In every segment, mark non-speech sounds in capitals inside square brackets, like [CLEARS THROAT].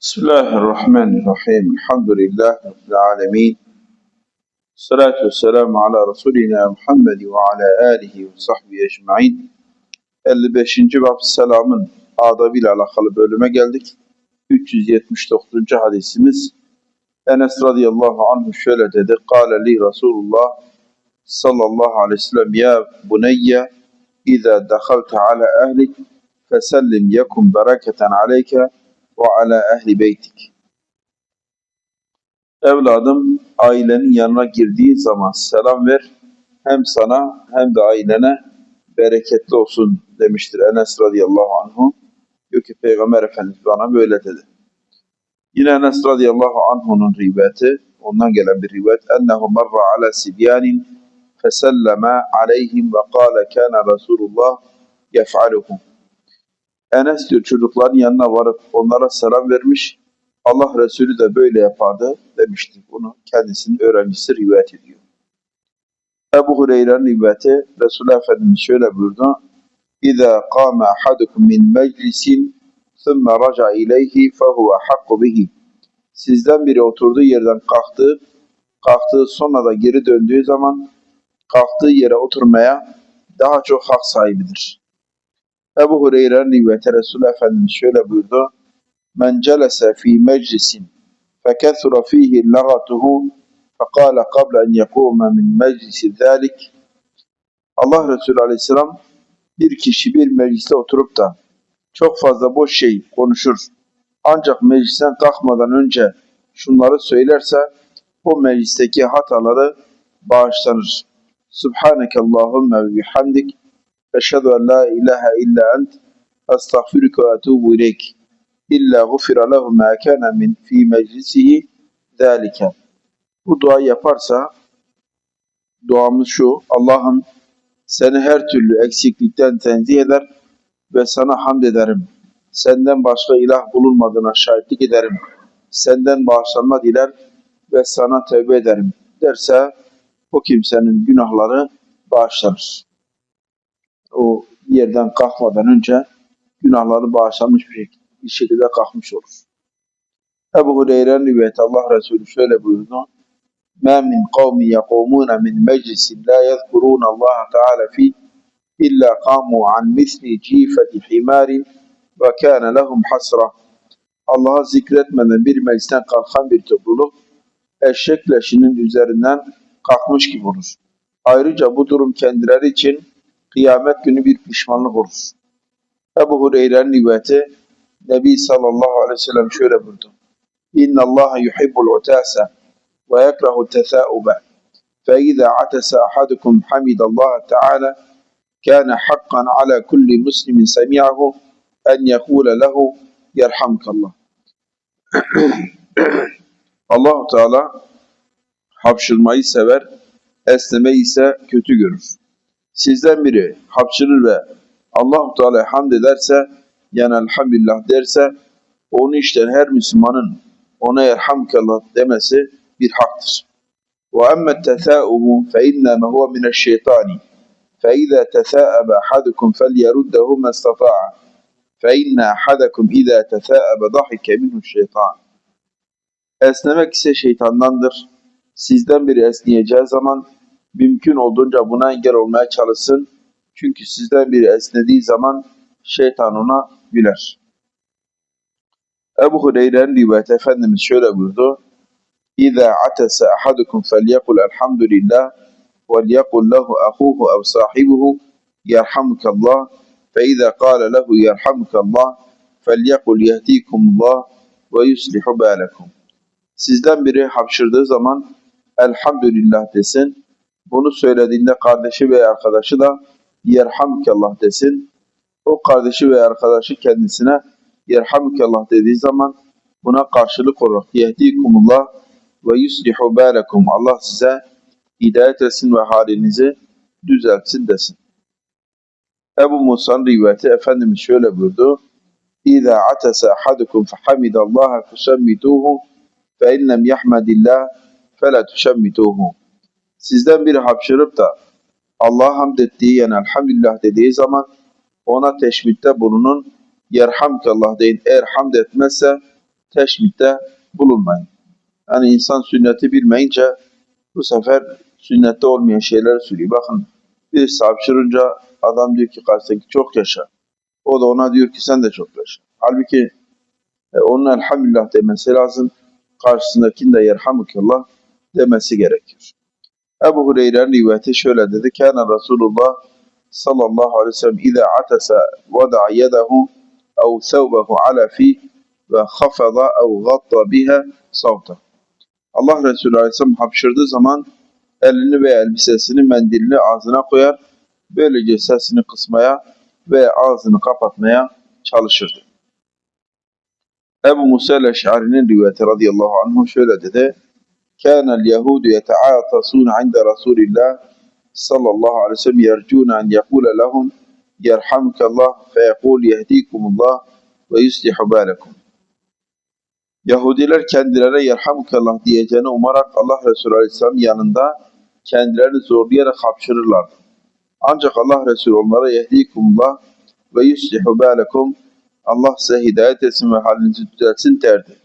بسم الله الرحمن الرحيم الحمد لله رب العالمين الصلاة والسلام على رسولنا محمد وعلى آله وصحبه ecmaîn 55. bab selamın adabıyla alakalı bölüme geldik. 379. hadisimiz Enes radıyallahu anh şöyle dedi. Kale li Resulullah sallallahu aleyhi ve sellem ya buneyye İza dakhalte ala ehlik fesellim yekun bereketen aleyke ve ala ehli beytik. Evladım ailenin yanına girdiği zaman selam ver. Hem sana hem de ailene bereketli olsun demiştir Enes radıyallahu anhu. Diyor ki Peygamber Efendimiz bana böyle dedi. Yine Enes radıyallahu anhu'nun rivayeti, ondan gelen bir rivayet. Ennehu marra ala sibyanin feselleme aleyhim ve kâle kâne Resulullah yef'aluhum. Enes diyor çocukların yanına varıp onlara selam vermiş. Allah Resulü de böyle yapardı demişti. Bunu kendisinin öğrencisi rivayet ediyor. Ebu Hureyre'nin rivayeti Resulullah Efendimiz şöyle buyurdu. İza qama ahadukum min meclisin thumma raca ileyhi fehuve hakku bihi. Sizden biri oturduğu yerden kalktı, kalktığı sonra da geri döndüğü zaman kalktığı yere oturmaya daha çok hak sahibidir. Ebu Hureyre'nin rivayeti Resulullah Efendimiz şöyle buyurdu. Men celese fi meclisin fekethura fihi lagatuhu fekale qabla en yekume min meclisi zalik Allah Resulü Aleyhisselam bir kişi bir mecliste oturup da çok fazla boş şey konuşur. Ancak meclisten kalkmadan önce şunları söylerse o meclisteki hataları bağışlanır. Subhaneke Allahümme ve bihamdik Eşhedü en la ilahe illa ent estağfiruke ve etubu ileyk. İlla gufira lehu ma kana min fi meclisihi zalike. Bu dua yaparsa duamız şu. Allah'ım seni her türlü eksiklikten tenzih eder ve sana hamd ederim. Senden başka ilah bulunmadığına şahitlik ederim. Senden bağışlanma diler ve sana tövbe ederim derse o kimsenin günahları bağışlanır o yerden kalkmadan önce günahları bağışlanmış bir şekilde, bir şekilde kalkmış olur. Ebu Hureyre'nin rivayeti Allah Resulü şöyle buyurdu. مَا مِنْ قَوْمٍ يَقُومُونَ مِنْ مَجْلِسٍ لَا يَذْكُرُونَ اللّٰهَ تَعَالَى فِيهِ إِلَّا قَامُوا عَنْ مِثْلِ جِيفَةِ حِمَارٍ وَكَانَ لَهُمْ حَسْرَةً Allah'ı zikretmeden bir meclisten kalkan bir topluluk eşek leşinin üzerinden kalkmış gibi olur. Ayrıca bu durum kendileri için kıyamet günü bir pişmanlık olur. Ebu Hureyre'nin rivayeti Nebi sallallahu aleyhi ve sellem şöyle buyurdu. İnna Allah yuhibbul utase ve yekrahu tesâube. Fe izâ atese ahadukum hamidallâhe teâlâ kâne hakkan ala kulli muslimin semi'ahu en yekûle lehu yerhamkallah. [CLEARS THROAT] Allahu Teala hapşırmayı sever, esnemeyi ise kötü görür sizden biri hapşırır ve Allah-u Teala hamd ederse yani elhamdülillah derse onu işten her Müslümanın ona yerhamkallah demesi bir haktır. Tesâumu fe innâme huve mineşşeytâni fe izâ tesâebe ahadukum felyeruddehu mestata'a fe inne ahadakum izâ tesâebe dahike minhu şeytan. Esnemek ise şeytandandır. Sizden biri esneyeceği zaman mümkün olduğunca buna engel olmaya çalışsın. Çünkü sizden biri esnediği zaman şeytan ona güler. Ebu Hureyre'nin rivayeti Efendimiz şöyle buyurdu. İza atese ahadukum felyekul elhamdülillah velyekul lehu ahuhu ev sahibuhu yerhamukallah fe iza kâle lehu yerhamukallah felyekul yehdikumullah ve yuslihu bâlekum. Sizden biri hapşırdığı zaman elhamdülillah desin bunu söylediğinde kardeşi veya arkadaşı da yerhamkallah desin. O kardeşi veya arkadaşı kendisine yerhamkallah dediği zaman buna karşılık olarak yehdikumullah ve yuslihu balakum. Allah size hidayet etsin ve halinizi düzeltsin desin. Ebu Musa'nın rivayeti Efendimiz şöyle buyurdu. İza atasa ahadukum fehamidallaha feşemmituhu fe innem yahmadillah fela tuşemmituhu. Sizden biri hapşırıp da Allah'a hamd ettiği yani elhamdülillah dediği zaman ona teşbitte bulunun yerhamkallah deyin. Eğer hamd etmezse teşmitte bulunmayın. Yani insan sünneti bilmeyince bu sefer sünnette olmayan şeyler söylüyor. Bakın birisi hapşırınca adam diyor ki karşıdaki çok yaşa. O da ona diyor ki sen de çok yaşa. Halbuki e, onun elhamdülillah demesi lazım. Karşısındakinin de yerhamukallah demesi gerekir. Ebu Hureyre'nin rivayeti şöyle dedi. Kana Resulullah sallallahu aleyhi ve sellem İza atasa vada'a yedahu ev thawbahu ala fi ve hafada ev gatta biha savta. Allah Resulü aleyhisselam hapşırdığı zaman elini ve elbisesini mendilini ağzına koyar. Böylece sesini kısmaya ve ağzını kapatmaya çalışırdı. Ebu Musa el-Eş'ari'nin rivayeti radıyallahu anhu şöyle dedi. كان اليهود يتعاطسون عند رسول الله صلى الله عليه وسلم يرجون أن يقول لهم يرحمك الله فيقول يهديكم الله ويصلح بالكم Yahudiler kendilerine yerhamukallah diyeceğini umarak Allah Resulü Aleyhisselam yanında kendilerini zorlayarak hapşırırlardı. Ancak Allah Resulü onlara yehdikumullah ve yuslihu balekum Allah size hidayet etsin ve halinizi düzeltsin derdi.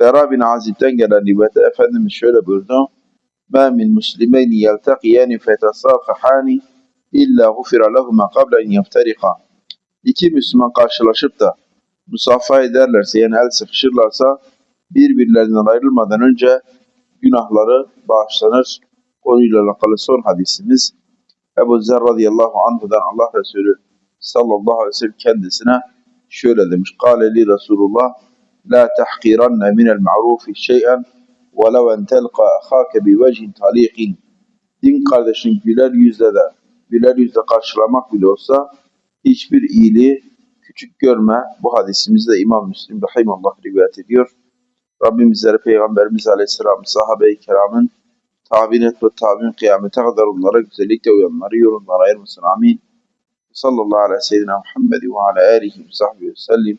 Bera bin Azib'den gelen rivayette Efendimiz şöyle buyurdu. مَا مِنْ مُسْلِمَيْنِ يَلْتَقِيَانِ فَيَتَصَافَحَانِ اِلَّا غُفِرَ لَهُمَا قَبْلَ اَنْ يَفْتَرِقَا İki Müslüman karşılaşıp da musafaha ederlerse yani el sıkışırlarsa birbirlerinden ayrılmadan önce günahları bağışlanır. Konuyla alakalı son hadisimiz Ebu Zer radıyallahu anhudan Allah Resulü sallallahu aleyhi ve sellem kendisine şöyle demiş. Kale li Resulullah la tahkiranne minel ma'rufi şey'en وَلَوْ اَنْ تَلْقَى اَخَاكَ بِوَجْهٍ طَلِيقٍ Din kardeşin güler yüzle de, güler yüzle karşılamak bile olsa hiçbir iyiliği küçük görme. Bu hadisimizde İmam Müslim Rahimallah rivayet ediyor. Rabbim bizlere Peygamberimiz Aleyhisselam, sahabe-i kiramın tabin et ve tabin kıyamete kadar onlara güzellikle uyanları yorumlara ayırmasın. Amin. Sallallahu aleyhi ve seyyidina Muhammed ve ala alihi ve sahbihi ve sellim.